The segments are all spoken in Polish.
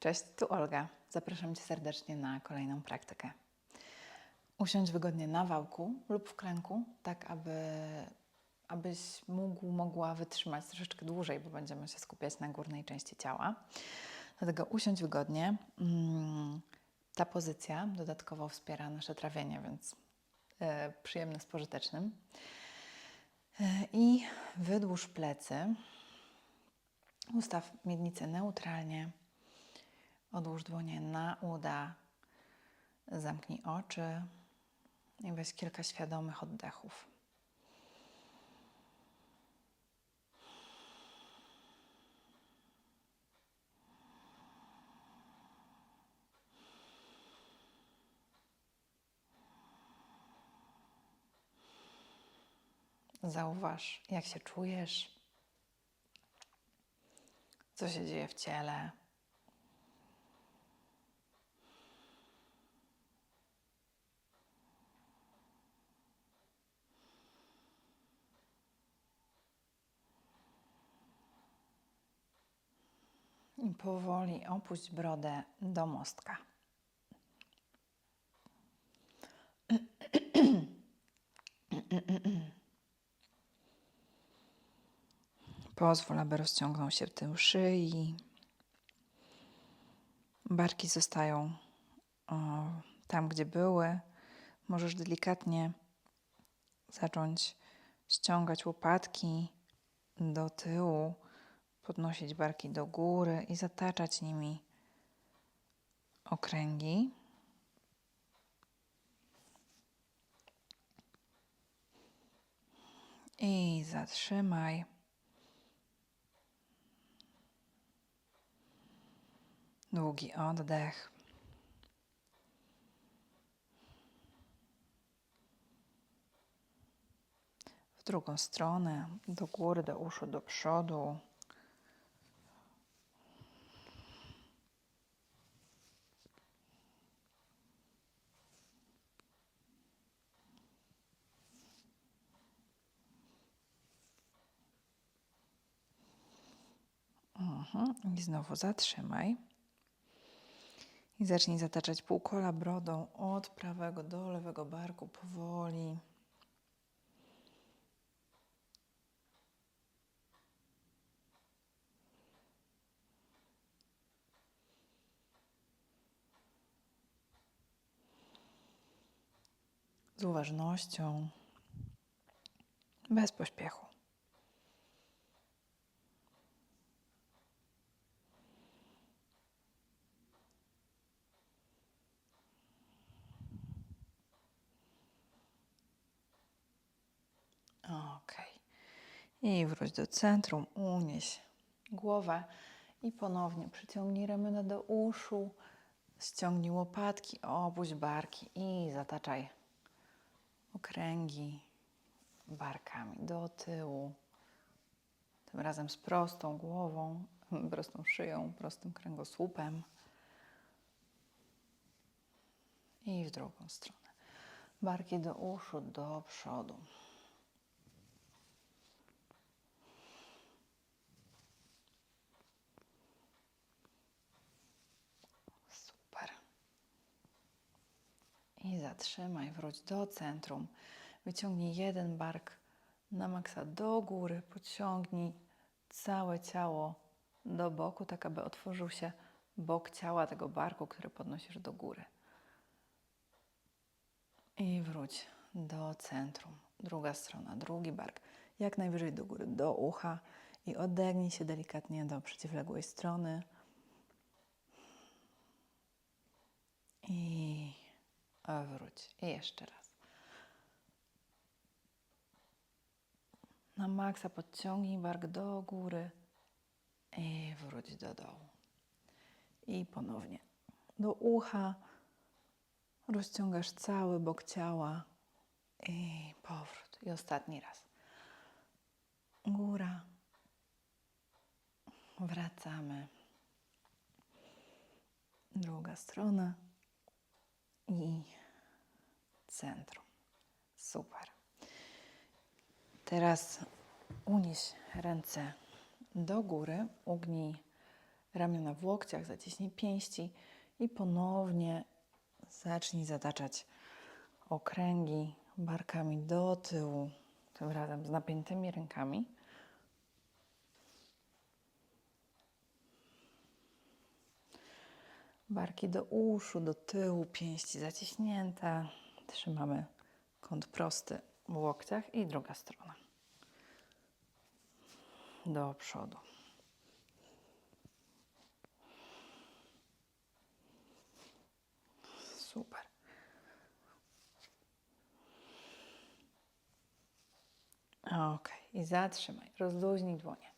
Cześć, tu Olga. Zapraszam Cię serdecznie na kolejną praktykę. Usiądź wygodnie na wałku lub w klęku, tak aby, abyś mógł, mogła wytrzymać troszeczkę dłużej, bo będziemy się skupiać na górnej części ciała. Dlatego usiądź wygodnie. Mm, Ta pozycja dodatkowo wspiera nasze trawienie, więc e, przyjemne z pożytecznym. E, I wydłuż plecy. Ustaw miednicę neutralnie. Odłóż dłonie na uda. Zamknij oczy i weź kilka świadomych oddechów. Zauważ, jak się czujesz, co się dzieje w ciele. Powoli opuść brodę do mostka. Pozwól, aby rozciągnął się tył szyi. Barki zostają o, tam, gdzie były. Możesz delikatnie zacząć ściągać łopatki do tyłu, podnosić barki do góry i zataczać nimi okręgi. I zatrzymaj. Długi oddech. W drugą stronę, do góry, do uszu, do przodu. Mhm. I znowu zatrzymaj. I zacznij zataczać półkola brodą od prawego do lewego barku powoli. Z uważnością, bez pośpiechu. Ok. I wróć do centrum, unieś głowę i ponownie przyciągnij ramiona do uszu, ściągnij łopatki, opuść barki i zataczaj okręgi barkami do tyłu. Tym razem z prostą głową, prostą szyją, prostym kręgosłupem. I w drugą stronę. Barki do uszu, do przodu. Super. I zatrzymaj, wróć do centrum. Wyciągnij jeden bark na maksa do góry, podciągnij całe ciało do boku, tak aby otworzył się bok ciała tego barku, który podnosisz do góry. I wróć do centrum. Druga strona, drugi bark. Jak najwyżej do góry, do ucha i odegnij się delikatnie do przeciwległej strony. I wróć. I jeszcze raz. Na maksa podciągnij bark do góry i wróć do dołu. I ponownie do ucha. Rozciągasz cały bok ciała i powrót. I ostatni raz. Góra. Wracamy. Druga strona i centrum. Super. Teraz unieś ręce do góry, ugnij ramiona w łokciach, zaciśnij pięści i ponownie zacznij zataczać okręgi barkami do tyłu, tym razem z napiętymi rękami. Barki do uszu, do tyłu, pięści zaciśnięte. Trzymamy kąt prosty w łokciach i druga strona. Do przodu. Super. Ok, i zatrzymaj. Rozluźnij dłonie.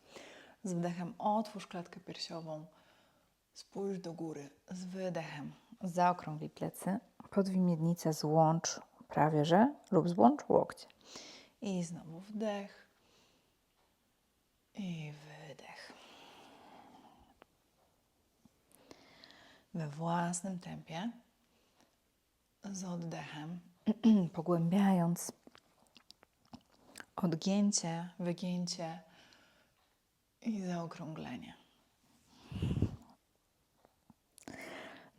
Z wdechem otwórz klatkę piersiową. Spójrz do góry. Z wydechem zaokrąglij plecy. Podwij miednicę, złącz prawie że lub złącz łokcie. I znowu wdech. I wydech. We własnym tempie, z oddechem, pogłębiając odgięcie, wygięcie i zaokrąglenie.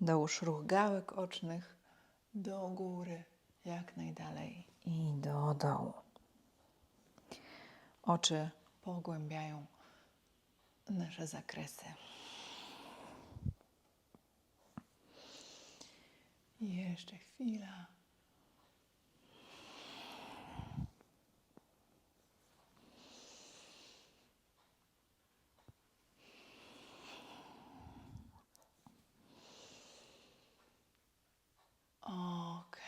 Dołóż ruch gałek ocznych do góry, jak najdalej i do dołu. Oczy pogłębiają nasze zakresy. I jeszcze chwila. Ok,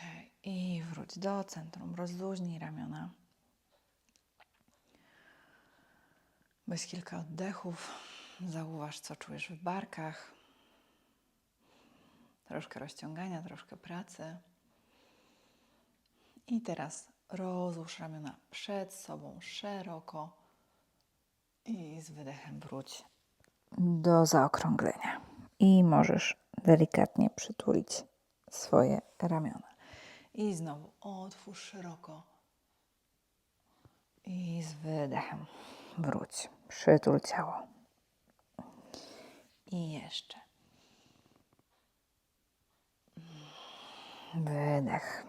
i wróć do centrum. Rozluźnij ramiona. Weź kilka oddechów. Zauważ, co czujesz w barkach. Troszkę rozciągania, troszkę pracy. I teraz rozłóż ramiona przed sobą szeroko i z wydechem wróć do zaokrąglenia. I możesz delikatnie przytulić swoje ramiona. I znowu otwórz szeroko. I z wydechem wróć. Przytul ciało. I jeszcze. Wydech.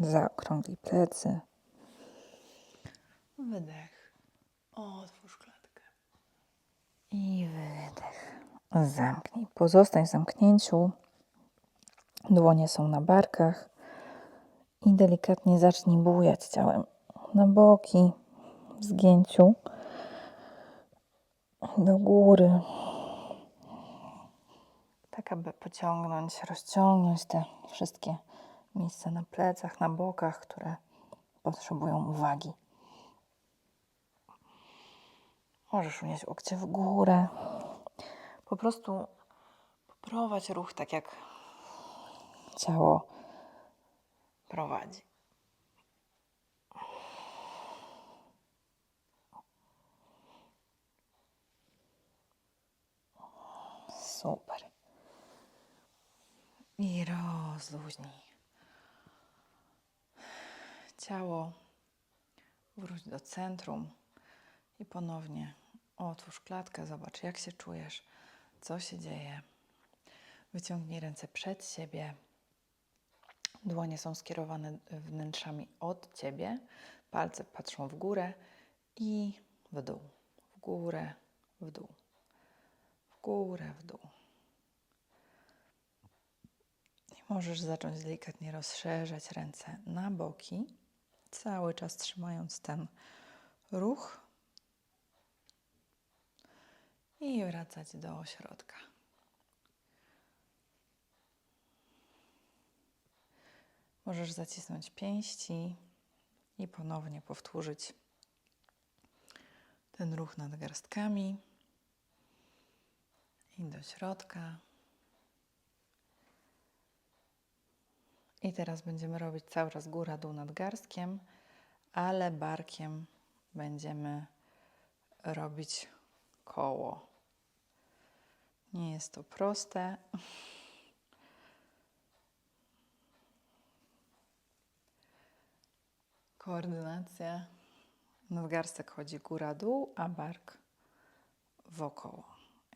Zaokrąglij plecy. Wydech. Otwórz klatkę. I wydech. Zamknij. Pozostań w zamknięciu. Dłonie są na barkach. I delikatnie zacznij bujać ciałem na boki, w zgięciu, do góry. Tak, aby pociągnąć, rozciągnąć te wszystkie miejsca na plecach, na bokach, które potrzebują uwagi. Możesz unieść łokcie w górę. Po prostu poprowadź ruch tak, jak ciało prowadzi. Super. I rozluźnij. Ciało wróć do centrum i ponownie otwórz klatkę, zobacz jak się czujesz, co się dzieje. Wyciągnij ręce przed siebie. Dłonie są skierowane wnętrzami od ciebie. Palce patrzą w górę i w dół. W górę, w dół. W górę, w dół. I możesz zacząć delikatnie rozszerzać ręce na boki, cały czas trzymając ten ruch i wracać do środka. Możesz zacisnąć pięści i ponownie powtórzyć ten ruch nad garstkami i do środka. I teraz będziemy robić cały czas góra, dół nad garstkiem, ale barkiem będziemy robić koło. Nie jest to proste. Koordynacja. Nadgarstek chodzi góra-dół, a bark wokoło.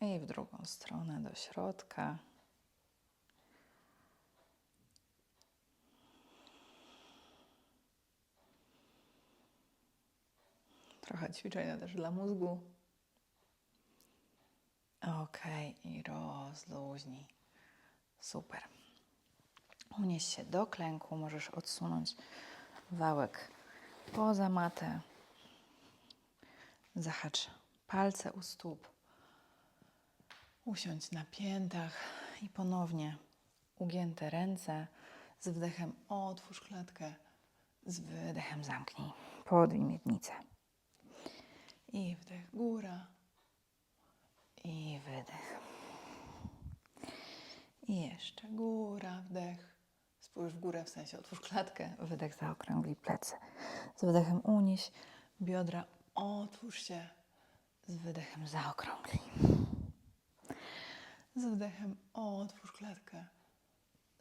I w drugą stronę do środka. Trochę ćwiczenia też dla mózgu. Ok, i rozluźnij. Super. Unieś się do klęku, możesz odsunąć wałek poza matę. Zahacz palce u stóp. Usiądź na piętach i ponownie ugięte ręce. Z wdechem otwórz klatkę, z wydechem zamknij. Podwij miednicę. I wdech góra. I wydech. I jeszcze góra, wdech. Spójrz w górę, w sensie otwórz klatkę. Wydech zaokrągli plecy. Z wydechem unieś biodra, otwórz się. Z wydechem zaokrągli. Z wdechem otwórz klatkę.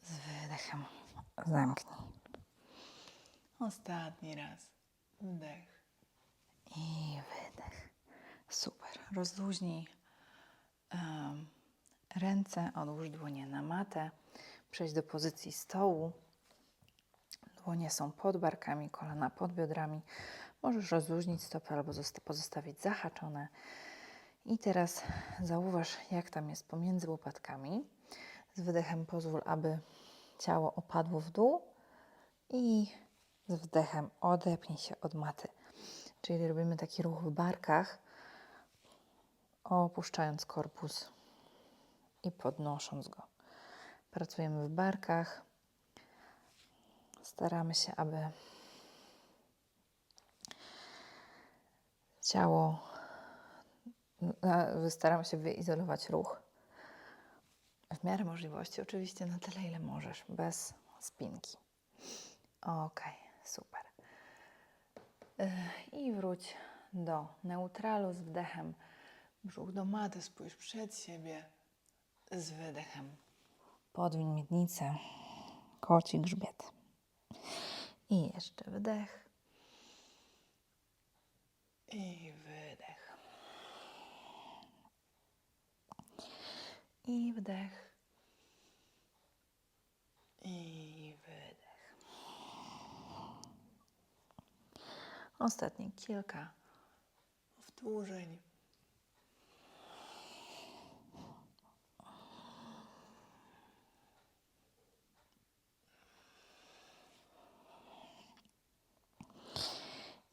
Z wydechem zamknij. Ostatni raz. Wdech i wydech. Super. Rozluźnij em, ręce, odłóż dłonie na matę. Przejdź do pozycji stołu. Dłonie są pod barkami, kolana pod biodrami. Możesz rozluźnić stopy albo zosta- pozostawić zahaczone. I teraz zauważ, jak tam jest pomiędzy łopatkami. Z wydechem pozwól, aby ciało opadło w dół i z wdechem odepnij się od maty. Czyli robimy taki ruch w barkach, opuszczając korpus i podnosząc go. Pracujemy w barkach. Staramy się, aby ciało, staramy się wyizolować ruch. W miarę możliwości, oczywiście na tyle, ile możesz, bez spinki. Ok, super. Yy, I wróć do neutralu z wdechem. Brzuch do maty, spójrz przed siebie z wydechem. Podwiń miednicę, koci grzbiet. I jeszcze wdech. I wydech. I wdech. I wydech. Ostatnie kilka powtórzeń.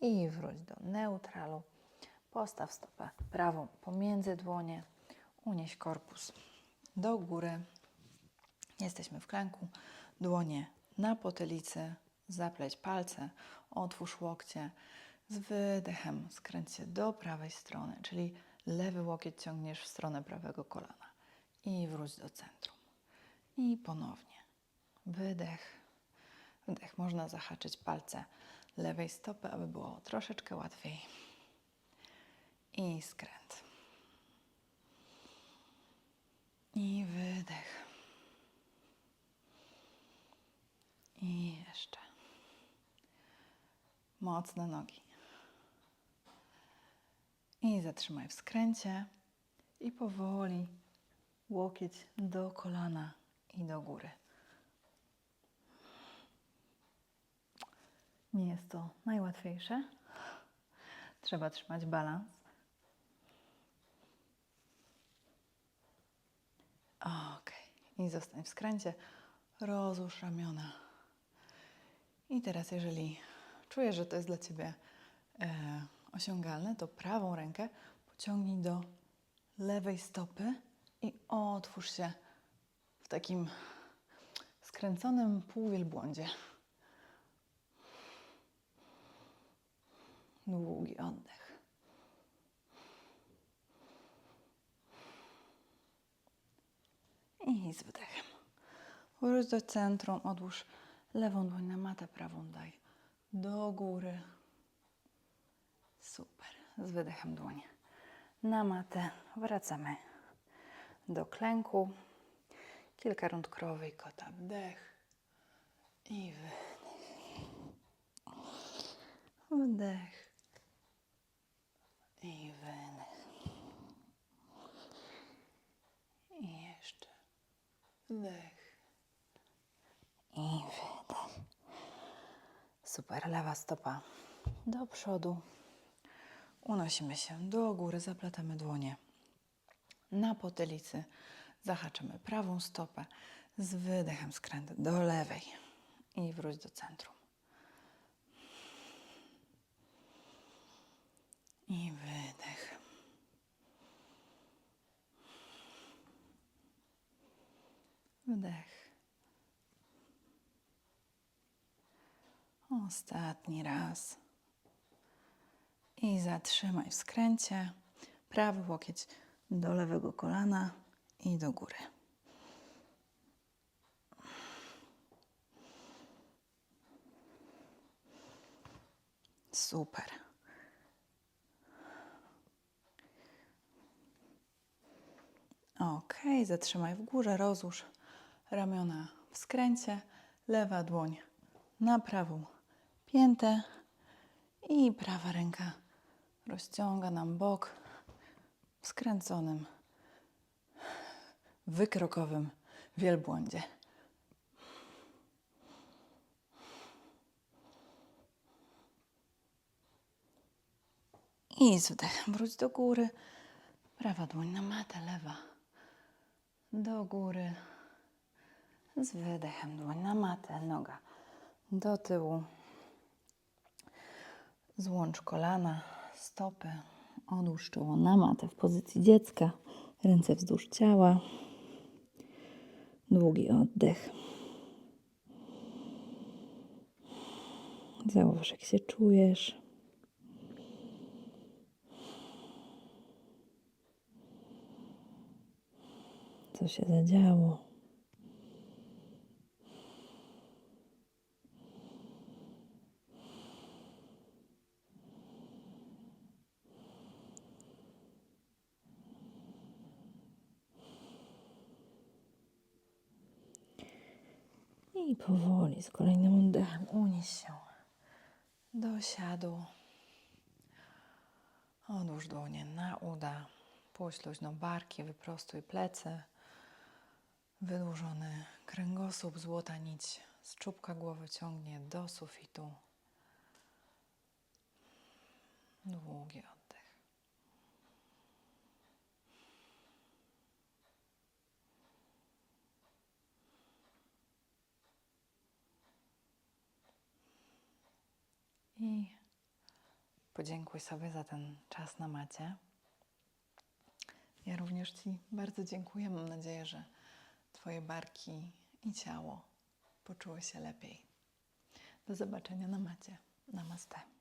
I wróć do neutralu. Postaw stopę prawą pomiędzy dłonie. Unieś korpus do góry. Jesteśmy w klęku. Dłonie na potylicy. Zapleć palce. Otwórz łokcie. Z wydechem skręć się do prawej strony, czyli lewy łokieć ciągniesz w stronę prawego kolana. I wróć do centrum. I ponownie. Wydech. Wdech. Można zahaczyć palce lewej stopy, aby było troszeczkę łatwiej. I skręt. I wydech. I jeszcze. Mocne nogi. I zatrzymaj w skręcie. I powoli łokieć do kolana i do góry. Nie jest to najłatwiejsze. Trzeba trzymać balans. Ok. I zostań w skręcie. Rozłóż ramiona. I teraz, jeżeli czujesz, że to jest dla Ciebie e, osiągalne, to prawą rękę pociągnij do lewej stopy i otwórz się w takim skręconym półwielbłądzie. Długi oddech. I z wdechem. Wróć do centrum, odłóż lewą dłoń na matę, prawą daj do góry. Super. Z wydechem dłonie na matę. Wracamy do klęku. Kilka rund krowy i kota. Wdech i wydech. Wdech i wydech. Wdech. I wydech. Super, lewa stopa do przodu. Unosimy się do góry, zaplatamy dłonie na potylicy. Zahaczymy prawą stopę z wydechem skręt do lewej i wróć do centrum. I wydech. Wdech. Ostatni raz. I zatrzymaj w skręcie. Prawy łokieć do lewego kolana i do góry. Super. Ok, zatrzymaj w górze, rozłóż ramiona w skręcie, lewa dłoń na prawą piętę i prawa ręka rozciąga nam bok w skręconym, wykrokowym wielbłądzie. I z wdechem wróć do góry. Prawa dłoń na matę, lewa do góry. Z wydechem dłoń na matę, noga do tyłu. Złącz kolana, stopy, odłóż czoło na matę w pozycji dziecka, ręce wzdłuż ciała. Długi oddech. Zauważ, jak się czujesz. Co się zadziało? I powoli z kolejnym oddechem unieś się do siadu. Odłóż dłonie na uda. Puść luźno barki, wyprostuj plecy. Wydłużony kręgosłup, złota nić z czubka głowy ciągnie do sufitu. Długi oddech. I podziękuj sobie za ten czas na macie. Ja również Ci bardzo dziękuję. Mam nadzieję, że Twoje barki i ciało poczuły się lepiej. Do zobaczenia na macie. Namaste.